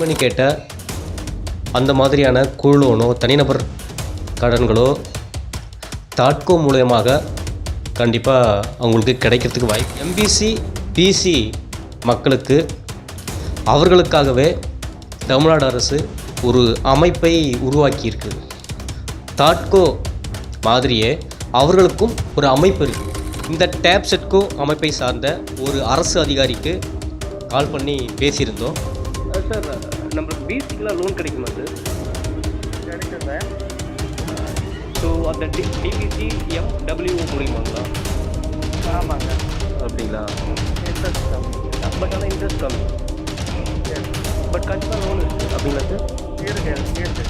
பண்ணி கேட்ட அந்த மாதிரியான குழுலோனோ தனிநபர் கடன்களோ தாட்கோ மூலயமாக கண்டிப்பாக அவங்களுக்கு கிடைக்கிறதுக்கு வாய்ப்பு. எம்பிசி பிசி மக்களுக்கு அவர்களுக்காகவே தமிழ்நாடு அரசு ஒரு அமைப்பை உருவாக்கியிருக்கு. தாட்கோ மாதிரியே அவர்களுக்கும் ஒரு அமைப்பு இருக்குது இந்த டேப்செட்கோ அமைப்பை சார்ந்த ஒரு அரசு அதிகாரிக்கு கால் பண்ணி பேசியிருந்தோம். சார் நம்மளுக்கு பிசிக்கெலாம் லோன் கிடைக்குமா சார்? கிடைக்கும் சார். ஸோ அந்த டி டிபிசி எம்டபிள்யூ மூலியமாங்களா ஆமாங்க அப்படிங்களா? இன்ட்ரெஸ்ட் கம்மி. பட் ஆனால் இன்ட்ரெஸ்ட் கம்மி. பட் கண்டிப்பாக லோன் இருக்குது அப்படிங்களா சார்? இருக்கு இருக்கு.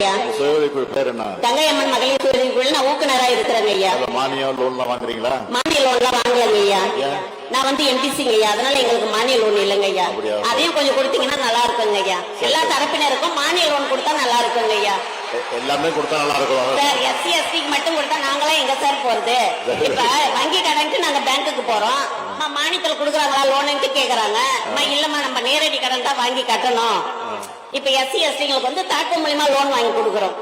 பேர் என்ன தங்கையம்மன் மகளிர் சுயதொழில் நான் ஊக்குனரா ஐயா. மானியம் லோன்லாம் வாங்குறீங்களா? மானிய லோன்லாம் வாங்கலங்க ஐயா. நான் வந்து எம்பிசிங்க ஐயா. அதனால எங்களுக்கு மானிய லோன் இல்லைங்க ஐயா? அதையும் கொஞ்சம் கொடுத்தீங்கன்னா நல்லா இருக்குங்க ஐயா. எல்லா தரப்பினருக்கும் மானிய லோன் கொடுத்தா நல்லா இருக்குங்க ஐயா. எ- எல்லாமே கொடுத்தா நல்லா இருக்கும்? சார் எஸ்சி எஸ்டிக்கு மட்டும் கொடுத்தா நாங்களாம் எங்க சார் போறது? இப்ப வங்கி கடனுக்கு நாங்க பேங்க்குக்கு போறோம். மானியத்துல கொடுக்குறாங்களா? லோனுன்ட்டு கேக்குறாங்க. இல்லம்மா நம்ம நேரடி கடன் தான் வாங்கி கட்டணும். இப்ப எஸ்சி எஸ்டிங்களுக்கு வந்து தாக்கு மூலியமா லோன் வாங்கி கொடுக்குறோம்.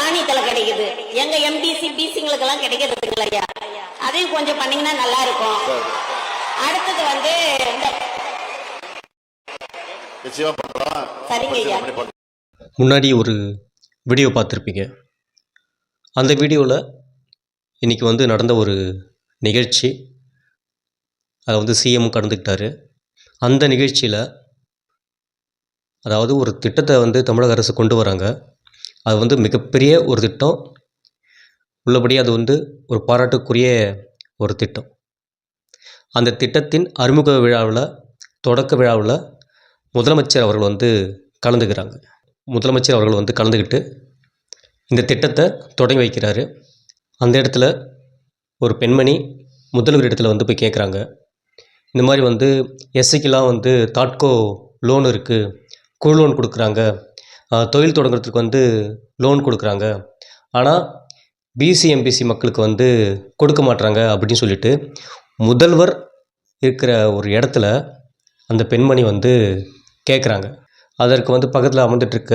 மானியத்துல கிடைக்குது. எங்க எம்பிசி பிசிங்களுக்கு எல்லாம் கிடைக்கிறது இல்லையா அதையும் கொஞ்சம் பண்ணீங்கன்னா நல்லா இருக்கும். அடுத்தது வந்து சரிங்க. முன்னாடி ஒரு வீடியோ பார்த்துருப்பீங்க. அந்த வீடியோவில் இன்றைக்கி வந்து நடந்த ஒரு நிகழ்ச்சி. அதை வந்து சிஎம் கலந்துக்கிட்டாரு. அந்த நிகழ்ச்சியில் அதாவது ஒரு திட்டத்தை வந்து தமிழக அரசு கொண்டு வராங்க. அது வந்து மிகப்பெரிய ஒரு திட்டம். உள்ளபடி அது வந்து ஒரு பாராட்டுக்குரிய ஒரு திட்டம். அந்த திட்டத்தின் அறிமுக விழாவில் தொடக்க விழாவில் முதலமைச்சர் அவர்கள் வந்து கலந்துக்கிறாங்க. முதலமைச்சர் அவர்கள் வந்து கலந்துக்கிட்டு இந்த திட்டத்தை தொடங்கி வைக்கிறாரு. அந்த இடத்துல ஒரு பெண்மணி முதல்வர் இடத்துல வந்து போய் கேட்குறாங்க இந்த மாதிரி வந்து எஸ்சிக்கெலாம் வந்து தாட்கோ லோன் இருக்குது குழு லோன் கொடுக்குறாங்க. தொழில் தொடங்குறதுக்கு வந்து லோன் கொடுக்குறாங்க. ஆனால் பிசி எம்பிசி மக்களுக்கு வந்து கொடுக்க மாட்டுறாங்க அப்படின்னு சொல்லிட்டு முதல்வர் இருக்கிற ஒரு இடத்துல அந்த பெண்மணி வந்து கேட்குறாங்க அதற்கு வந்து பக்கத்தில் அமர்ந்துட்டுருக்க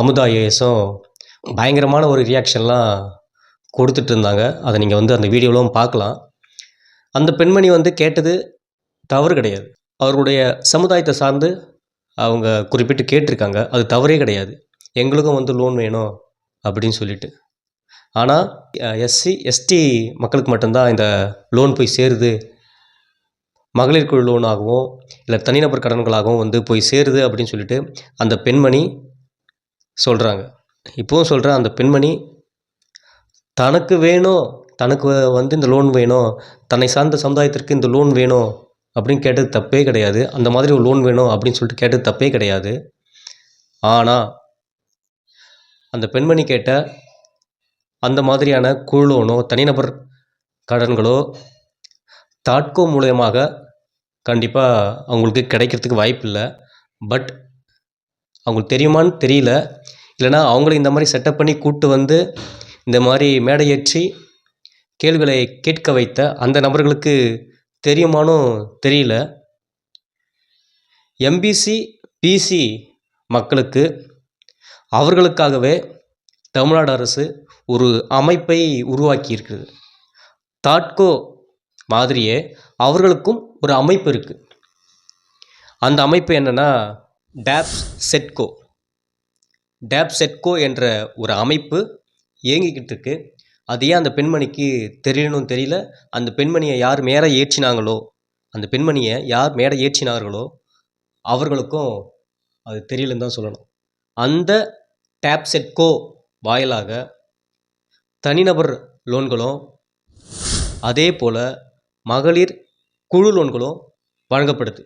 அமுதா ஏஎஸும் பயங்கரமான ஒரு ரியாக்ஷன்லாம் கொடுத்துட்டு இருந்தாங்க அதை நீங்கள் வந்து அந்த வீடியோவிலும் பார்க்கலாம். அந்த பெண்மணி வந்து கேட்டது தவறு கிடையாது. அவருடைய சமுதாயத்தை சார்ந்து அவங்க குறிப்பிட்டு கேட்டிருக்காங்க. அது தவறே கிடையாது. எங்களுக்கும் வந்து லோன் வேணும் அப்படின்னு சொல்லிட்டு. ஆனால் எஸ்சி எஸ்டி மக்களுக்கு மட்டும்தான் இந்த லோன் போய் சேருது. மகளிர் குழு லோனாகவும் இல்லை தனிநபர் கடன்களாகவும் வந்து போய் சேருது அப்படின்னு சொல்லிட்டு அந்த பெண்மணி சொல்கிறாங்க இப்போவும் சொல்கிறேன் அந்த பெண்மணி தனக்கு வேணும் தனக்கு வந்து இந்த லோன் வேணும் தன்னை சார்ந்த சமுதாயத்திற்கு இந்த லோன் வேணும் அப்படின்னு கேட்டது தப்பே கிடையாது. அந்த மாதிரி ஒரு லோன் வேணும் அப்படின்னு சொல்லிட்டு கேட்டது தப்பே கிடையாது. ஆனால் அந்த பெண்மணி கேட்ட அந்த மாதிரியான குழு லோனோ தனிநபர் கடன்களோ தாட்கோ மூலயமாக கண்டிப்பாக அவங்களுக்கு கிடைக்கிறதுக்கு வாய்ப்பு இல்லை. பட் அவங்களுக்கு தெரியுமான்னு தெரியல. இல்லைனா அவங்கள இந்த மாதிரி செட்டப் பண்ணி கூப்பிட்டு வந்து இந்த மாதிரி மேடையேற்றி கேள்விகளை கேட்க வைத்த அந்த நபர்களுக்கு தெரியுமானும் தெரியல. எம்பிசி பிசி மக்களுக்கு அவர்களுக்காகவே தமிழ்நாடு அரசு ஒரு அமைப்பை உருவாக்கி இருக்குது தாட்கோ மாதிரியே அவர்களுக்கும் ஒரு அமைப்பு இருக்குது அந்த அமைப்பு என்னென்னா டேப்ஸ் செட்கோ டேப் செட்கோ என்ற ஒரு அமைப்பு இயங்கிக்கிட்டு இருக்குது அது ஏன் அந்த பெண்மணிக்கு தெரியணும் தெரியல? அந்த பெண்மணியை யார் மேலே ஏற்றினாங்களோ அந்த பெண்மணியை யார் மேடை ஏற்றினார்களோ அவர்களுக்கும் அது தெரியலன்னு தான் சொல்லணும். அந்த டேப் செட்கோ வாயிலாக தனிநபர் லோன்களும் அதே போல் மகளிர் குழு லோன்களும் வழங்கப்படுது.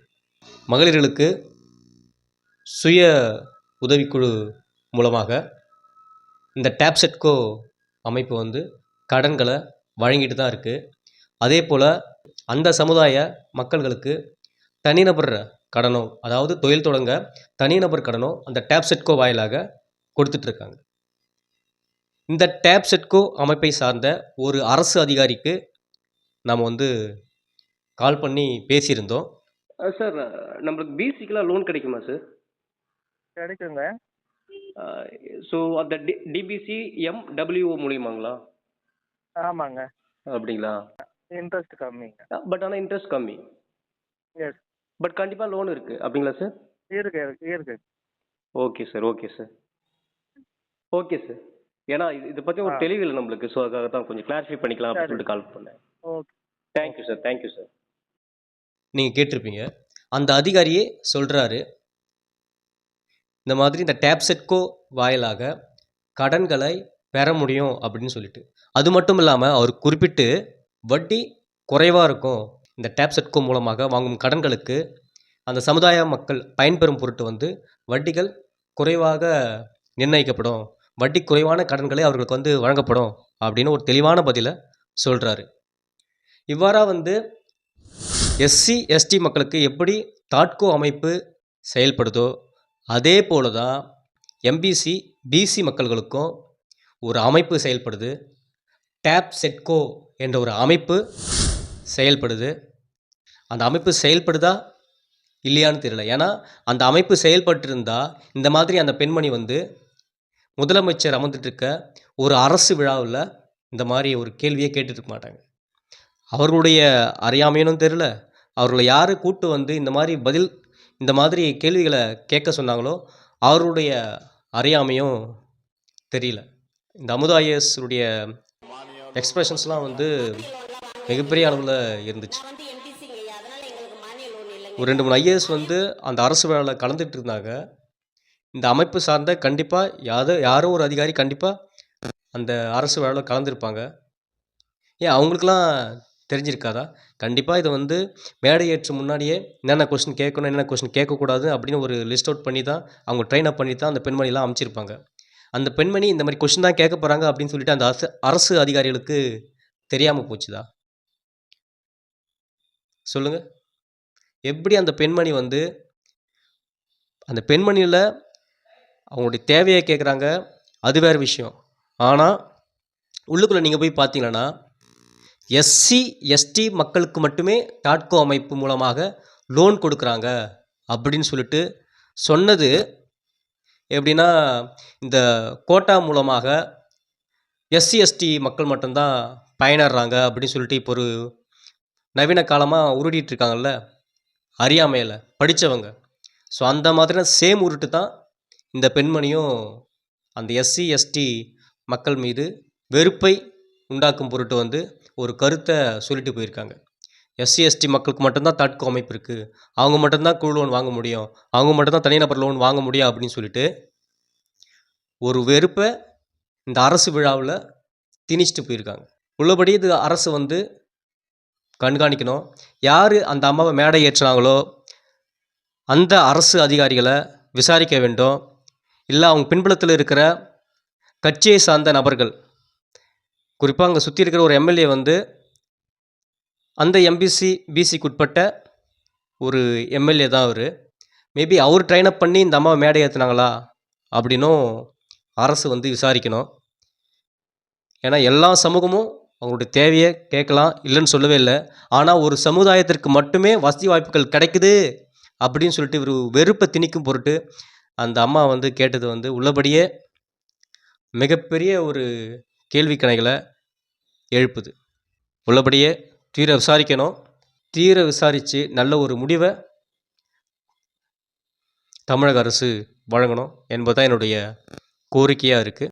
மகளிர்களுக்கு சுய உதவிக்குழு மூலமாக இந்த டேப்செட்கோ அமைப்பு வந்து கடன்களை வழங்கிட்டு தான் இருக்குது அதே போல் அந்த சமுதாய மக்கள்களுக்கு தனிநபர் கடனோ அதாவது தொழில் தொடங்க தனிநபர் கடனோ அந்த டேப்செட்கோ வாயிலாக கொடுத்துட்ருக்காங்க இந்த டேப்செட்கோ அமைப்பை சார்ந்த ஒரு அரசு அதிகாரிக்கு நாம் வந்து கால் பண்ணி பேசியிருந்தோம். சார் நம்மளுக்கு பேசிக்கலாக லோன் கிடைக்குமா சார்? கிடைக்குங்க. ஸோ அந்த டி டிபிசி எம் டபிள்யூஓ மூலியமாங்களா? ஆமாங்க. அப்படிங்களா? இன்ட்ரெஸ்ட் கம்மிங்க பட் ஆனால் இன்ட்ரெஸ்ட் கம்மி. எஸ் பட் கண்டிப்பாக லோன் இருக்குது அப்படிங்களா சார் இருக்கு இருக்கு இருக்கு. Okay sir okay sir okay sir ஏன்னா இது இதை பற்றி ஒரு. தெளிவு இல்லை நம்மளுக்கு. ஸோ அதுக்காக தான் கொஞ்சம் கிளாரிஃபை பண்ணிக்கலாம் அப்படின்னு சொல்லிட்டு கால் பண்ணேன். Okay thank you sir thank you sir நீங்கள் கேட்டிருப்பீங்க. அந்த அதிகாரியே சொல்கிறாரு இந்த மாதிரி இந்த டேப் செட்கோ வாயிலாக கடன்களை பெற முடியும் அப்படின்னு சொல்லிட்டு. அது மட்டும் இல்லாமல் அவர் குறிப்பிட்டு வட்டி குறைவாக இருக்கும். இந்த டேப் செட்கோ மூலமாக வாங்கும் கடன்களுக்கு அந்த சமுதாய மக்கள் பயன்பெறும் பொருட்டு வந்து வட்டிகள் குறைவாக நிர்ணயிக்கப்படும். வட்டி குறைவான கடன்களை அவர்களுக்கு வந்து வழங்கப்படும் அப்படின்னு ஒரு தெளிவான பதிலை சொல்கிறாரு இவ்வாறாக வந்து எஸ்சி எஸ்டி மக்களுக்கு எப்படி தாட்கோ அமைப்பு செயல்படுதோ அதே போல தான் எம்பிசி பிசி மக்கள்களுக்கும் ஒரு அமைப்பு செயல்படுது. டேப் செட்கோ என்ற ஒரு அமைப்பு செயல்படுது. அந்த அமைப்பு செயல்படுதா இல்லையான்னு தெரியல. ஏன்னா அந்த அமைப்பு செயல்பட்டிருந்தால் இந்த மாதிரி அந்த பெண்மணி வந்து முதலமைச்சர் அமர்ந்துட்டுருக்க ஒரு அரசு விழாவில் இந்த மாதிரி ஒரு கேள்வியே கேட்டுட்டு மாட்டாங்க. அவர்களுடைய அறியாமையினும் தெரில அவர்களை யார் கூட்டு வந்து இந்த மாதிரி பதில் இந்த மாதிரி கேள்விகளை கேட்க சொன்னாங்களோ அவருடைய அறியாமையும் தெரியல. இந்த அமுதா ஐஏஎஸ்னுடைய எக்ஸ்பிரஷன்ஸ்லாம் வந்து மிகப்பெரிய அளவில் இருந்துச்சு. ஒரு ரெண்டு மூணு ஐஏஎஸ் வந்து அந்த அரசு வேலையில் கலந்துட்டு இருந்தாங்க. இந்த அமைப்பு சார்ந்த கண்டிப்பாக யாரோ யாரோ ஒரு அதிகாரி கண்டிப்பாக அந்த அரசு வேலையில் கலந்துருப்பாங்க. ஏன் அவங்களுக்கெல்லாம் தெரிஞ்சிருக்காதா? கண்டிப்பாக இதை வந்து மேடை ஏற்று முன்னாடியே என்னென்ன கொஸ்டின் கேட்கணும் என்னென்ன கொஸ்டின் கேட்கக்கூடாது அப்படின்னு ஒரு லிஸ்ட் அவுட் பண்ணி தான் அவங்க ட்ரெயின் அப் பண்ணி தான் அந்த பெண்மணிலாம் அமைச்சிருப்பாங்க. அந்த பெண்மணி இந்த மாதிரி கொஸ்டின் தான் கேட்க போகிறாங்க அப்படின்னு சொல்லிட்டு அந்த அரசு அரசு அதிகாரிகளுக்கு தெரியாமல் போச்சுதா? சொல்லுங்கள் எப்படி அந்த பெண்மணி வந்து அந்த பெண்மணியில் அவங்களுடைய தேவையை கேட்குறாங்க அது வேறு விஷயம். ஆனால் உள்ளுக்குள்ளே நீங்கள் போய் பார்த்தீங்கன்னா எஸ்சி எஸ்டி மக்களுக்கு மட்டுமே டாட்கோ அமைப்பு மூலமாக லோன் கொடுக்குறாங்க அப்படின்னு சொல்லிட்டு சொன்னது எப்படின்னா இந்த கோட்டா மூலமாக எஸ்சி எஸ்டி மக்கள் மட்டும்தான் பயனடுறாங்க அப்படின்னு சொல்லிட்டு இப்போ ஒரு நவீன காலமாக உருட்டிட்டு இருக்காங்கல்ல அறியாமையில் படித்தவங்க ஸோ அந்த மாதிரியான சேம் உருட்டு தான் இந்த பெண்மணியும் அந்த எஸ்சி எஸ்டி மக்கள் மீது வெறுப்பை உண்டாக்கும் பொருட்டு வந்து ஒரு கருத்தை சொல்லிட்டு போயிருக்காங்க. எஸ்சி எஸ்டி மக்களுக்கு மட்டும்தான் தட்கோ அமைப்பு இருக்குது அவங்க மட்டும்தான் குழு லோன் வாங்க முடியும். அவங்க மட்டும்தான் தனிநபர் லோன் வாங்க முடியும் அப்படின்னு சொல்லிட்டு ஒரு வெறுப்பை இந்த அரசு விழாவில் திணிச்சிட்டு போயிருக்காங்க. உள்ளபடி இது அரசு வந்து கண்காணிக்கணும். யார் அந்த அம்மாவை மேடை ஏற்றினாங்களோ அந்த அரசு அதிகாரிகளை விசாரிக்க வேண்டும். இல்லை அவங்க பின்புலத்தில் இருக்கிற கட்சியை சார்ந்த நபர்கள் குறிப்பாக அங்கே சுற்றி இருக்கிற ஒரு எம்எல்ஏ வந்து அந்த எம்பிசி பிசிக்கு உட்பட்ட ஒரு எம்எல்ஏ தான் அவர். மேபி அவர் ட்ரைன் அப் பண்ணி இந்த அம்மாவை மேடை ஏற்றுனாங்களா அப்படின்னும் அரசு வந்து விசாரிக்கணும். ஏன்னா எல்லா சமூகமும் அவங்களுடைய தேவையை கேட்கலாம் இல்லைன்னு சொல்லவே இல்லை. ஆனால் ஒரு சமுதாயத்திற்கு மட்டுமே வசதி வாய்ப்புகள் கிடைக்குது அப்படின்னு சொல்லிட்டு இவர் வெறுப்பை திணிக்கும் பொருட்டு அந்த அம்மா வந்து கேட்டது வந்து உள்ளபடியே மிகப்பெரிய ஒரு கேள்வி கணைகளை எழுப்புது. உள்ளபடியே தீர விசாரிக்கணும். தீர விசாரித்து நல்ல ஒரு முடிவை தமிழக அரசு வழங்கணும் என்பதுதான் என்னுடைய கோரிக்கையாக இருக்குது